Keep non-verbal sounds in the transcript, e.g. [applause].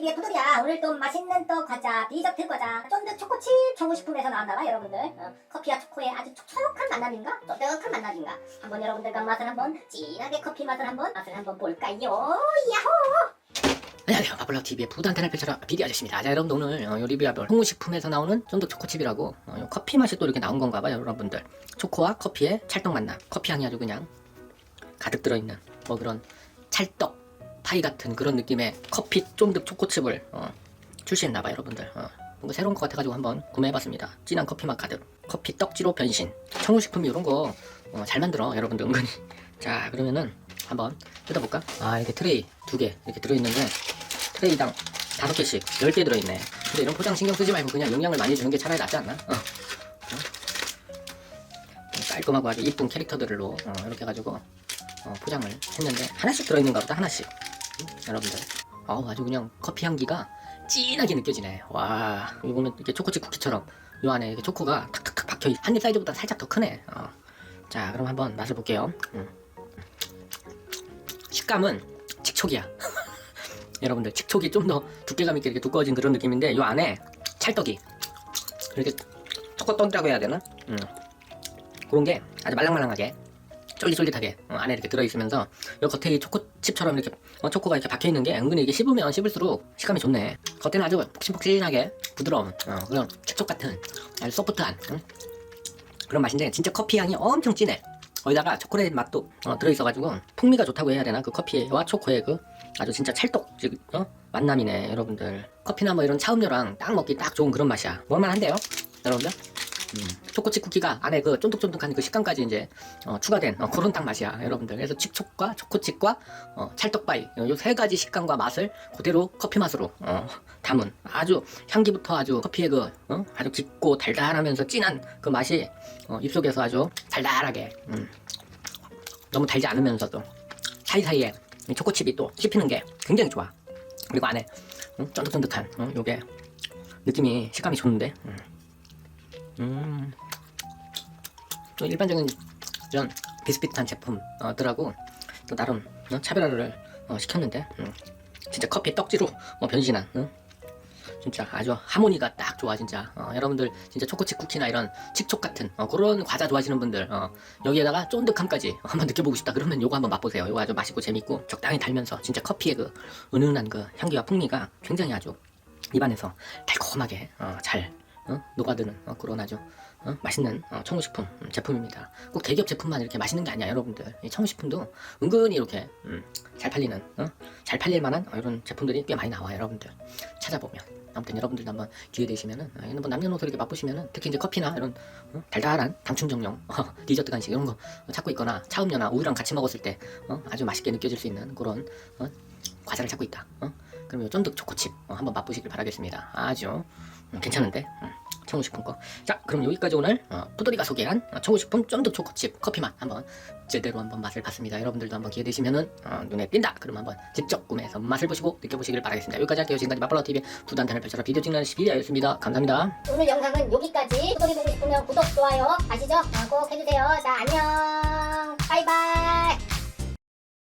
TV의 부들이야. 오늘 또 맛있는 또 과자, 디저트 과자, 쫀득 초코칩 청구식품에서 나온다봐 여러분들. 어, 커피와 초코의 아주 촉촉한 만남인가? 쫀득한 만남인가? 한번 여러분들과 맛을 한번 진하게 커피 맛을 한번 맛을 한번 볼까요? 야호! 안녕하세요. 바블러 TV의 부단탄을 펼쳐라 비디 아저씨입니다. 자, 여러분 오늘 어, 요 리뷰해볼 홍우식품에서 나오는 쫀득 초코칩이라고 어, 요 커피 맛이 또 이렇게 나온 건가 봐요, 여러분들. 초코와 커피의 찰떡 만남. 커피 향이 아주 그냥 가득 들어있는 뭐 그런 찰떡 파이 같은 그런 느낌의 커피 쫀득 초코칩을 어, 출시했나 봐요, 여러분들. 어, 뭔가 새로운 것 같아가지고 한번 구매해봤습니다. 진한 커피 맛 가득. 커피 떡지로 변신. 청우식품 이런 거잘 만들어, 여러분들 은근히. [laughs] 자, 그러면은 한번 뜯어볼까? 아, 이렇게 트레이 두 개 이렇게 들어있는데 트레이당 다섯 개씩 열 개 들어있네. 근데 이런 포장 신경 쓰지 말고 그냥 용량을 많이 주는 게 차라리 낫지 않나? 어. 어? 깔끔하고 아주 이쁜 캐릭터들로 어, 이렇게 해가지고 어, 포장을 했는데 하나씩 들어있는가 보다 하나씩. 음, 여러분들, 어우 아주 그냥 커피 향기가 진하게 느껴지네. 와, 이거는 이렇게 초코칩 쿠키처럼 요 안에 이렇게 초코가 탁탁탁 박혀 한 입 사이즈보다 살짝 더 크네. 어. 자, 그럼 한번 맛을 볼게요. 음. 식감은 칙촉이야. [laughs] 여러분들 칙촉이 좀 더 두께감 있게 이렇게 두꺼워진 그런 느낌인데 요 안에 찰떡이 이렇게 초코떡이라고 해야 되나? 음. 그런 게 아주 말랑말랑하게 쫄깃쫄깃하게 어, 안에 이렇게 들어있으면서 요 겉에 이 초코칩처럼 이렇게 어, 초코가 이렇게 박혀 있는 게 은근히 이게 씹으면 씹을수록 식감이 좋네. 겉에는 아주 폭신폭신하게 부드러운 어, 그런 칙촉 같은 아주 소프트한 응? 그런 맛인데 진짜 커피 향이 엄청 진해. 거기다가 초콜릿 맛도 어, 들어있어가지고 풍미가 좋다고 해야 되나 그 커피와 초코의 그 아주 진짜 찰떡 즉 어? 만남이네 여러분들 커피나 뭐 이런 차음료랑 딱 먹기 딱 좋은 그런 맛이야 먹을만한데요 여러분들 음, 초코칩 쿠키가 안에 그 쫀득쫀득한 그 식감까지 이제 어, 추가된 어, 그런 딱 맛이야 여러분들 그래서 칙촉과 초코칩과 어, 찰떡바이 요 세 가지 식감과 맛을 그대로 커피 맛으로 어, 담은 아주 향기부터 아주 커피의 그 어? 아주 깊고 달달하면서 진한 그 맛이 어, 입속에서 아주 달달하게 음, 너무 달지 않으면서도 사이사이에 이 초코칩이 또 씹히는 게 굉장히 좋아 그리고 안에 음, 쫀득쫀득한 어, 요게 느낌이 식감이 좋은데 음. 음. 또 일반적인 이런 비슷비슷한 제품들하고 또 나름 어, 차별화를 어, 시켰는데 음. 진짜 커피 떡지로 어, 변신한 응? 진짜 아주 하모니가 딱 좋아 진짜 어, 여러분들 진짜 초코칩 쿠키나 이런 칙촉 같은 어, 그런 과자 좋아하시는 분들 어, 여기에다가 쫀득함까지 한번 느껴보고 싶다 그러면 요거 한번 맛보세요 요거 아주 맛있고 재밌고 적당히 달면서 진짜 커피의 그 은은한 그 향기와 풍미가 굉장히 아주 입안에서 달콤하게 어, 잘 어? 녹아드는 어, 그런 아주 어? 맛있는 어, 청우식품 음, 제품입니다. 꼭 대기업 제품만 이렇게 맛있는 게 아니야, 여러분들. 이 청우식품도 은근히 이렇게 음, 잘 팔리는, 어? 잘 팔릴 만한 어, 이런 제품들이 꽤 많이 나와요, 여러분들. 찾아보면. 아무튼 여러분들도 한번 기회 되시면은, 아, 이런 뭐 남녀노소 이렇게 맛보시면은, 특히 이제 커피나 이런 어? 달달한 당충정용 [laughs] 어, 디저트 간식 이런 거 찾고 있거나 차음료나 우유랑 같이 먹었을 때 어? 아주 맛있게 느껴질 수 있는 그런 어? 과자를 찾고 있다. 어? 그럼 요 쫀득 초코칩 어, 한번 맛보시길 바라겠습니다. 아주 음, 괜찮은데 음, 청우식품 거. 자, 그럼 여기까지 오늘 어, 푸돌이가 소개한 어, 청우식품 쫀득 초코칩 커피 맛 한번 제대로 한번 맛을 봤습니다. 여러분들도 한번 기회 되시면은 어, 눈에 띈다. 그럼 한번 직접 구매해서 맛을 보시고 느껴보시길 바라겠습니다. 여기까지 할게요. 지금까지 맛발라 TV의 두단탄을 펼쳐라 비디오 찍는 시비아였습니다. 감사합니다. 오늘 영상은 여기까지. 구독이 보고 싶으면 구독, 좋아요 아시죠? 어, 꼭 해주세요. 자, 안녕.